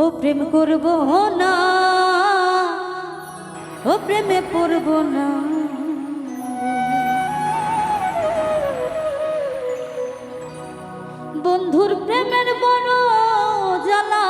ও প্রেম করব না, ও প্রেমে পড়ব না। বন্ধুর প্রেমের বড় জ্বালা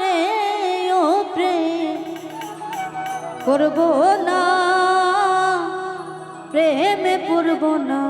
রে, ও প্রেম করব না, প্রেমে পড়ব না।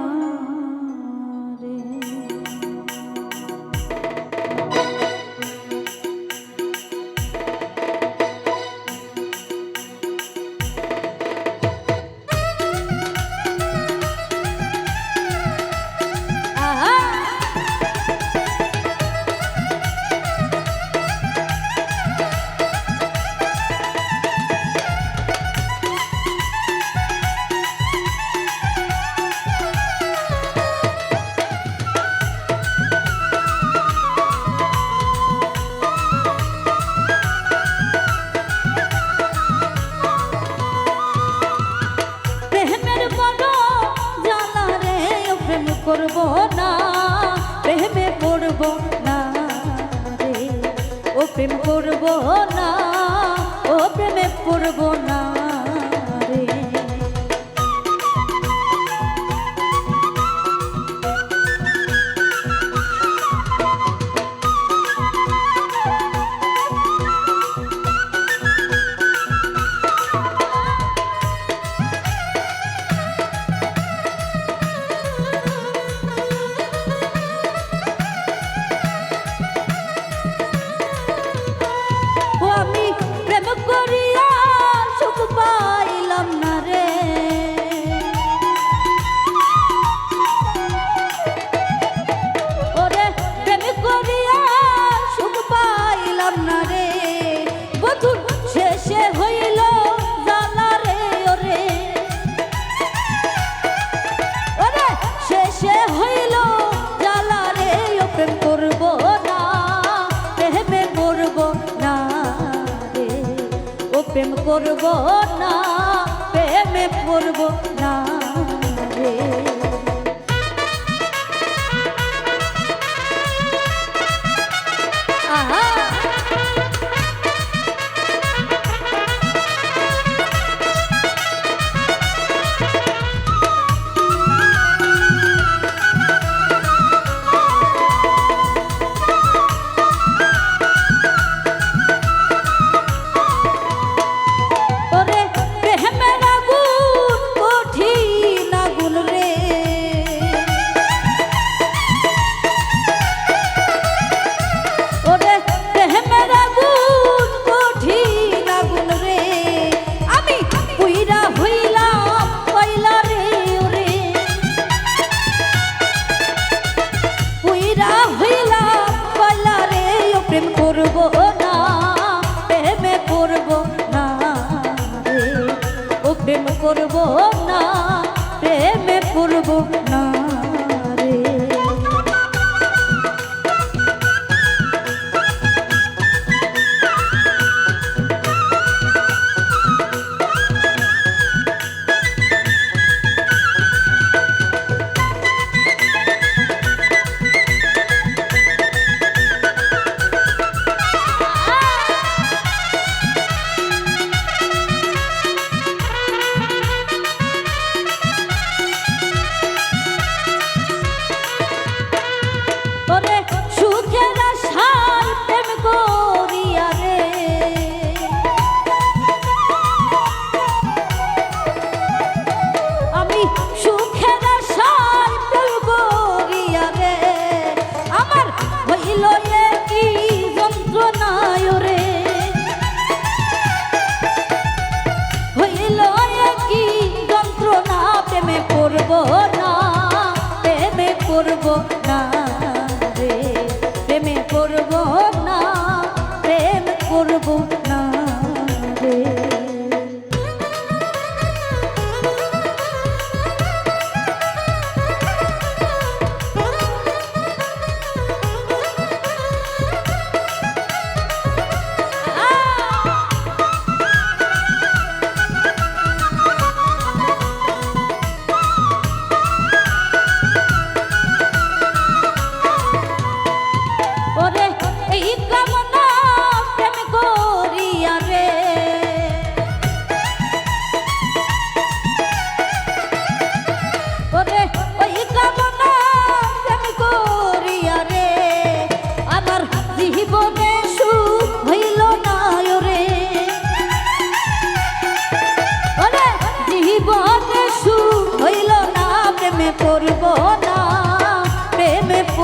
প্রেম করব পড়ব না প্রেমে পড়ব না রে। যন্ত্রণায়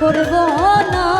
করব না।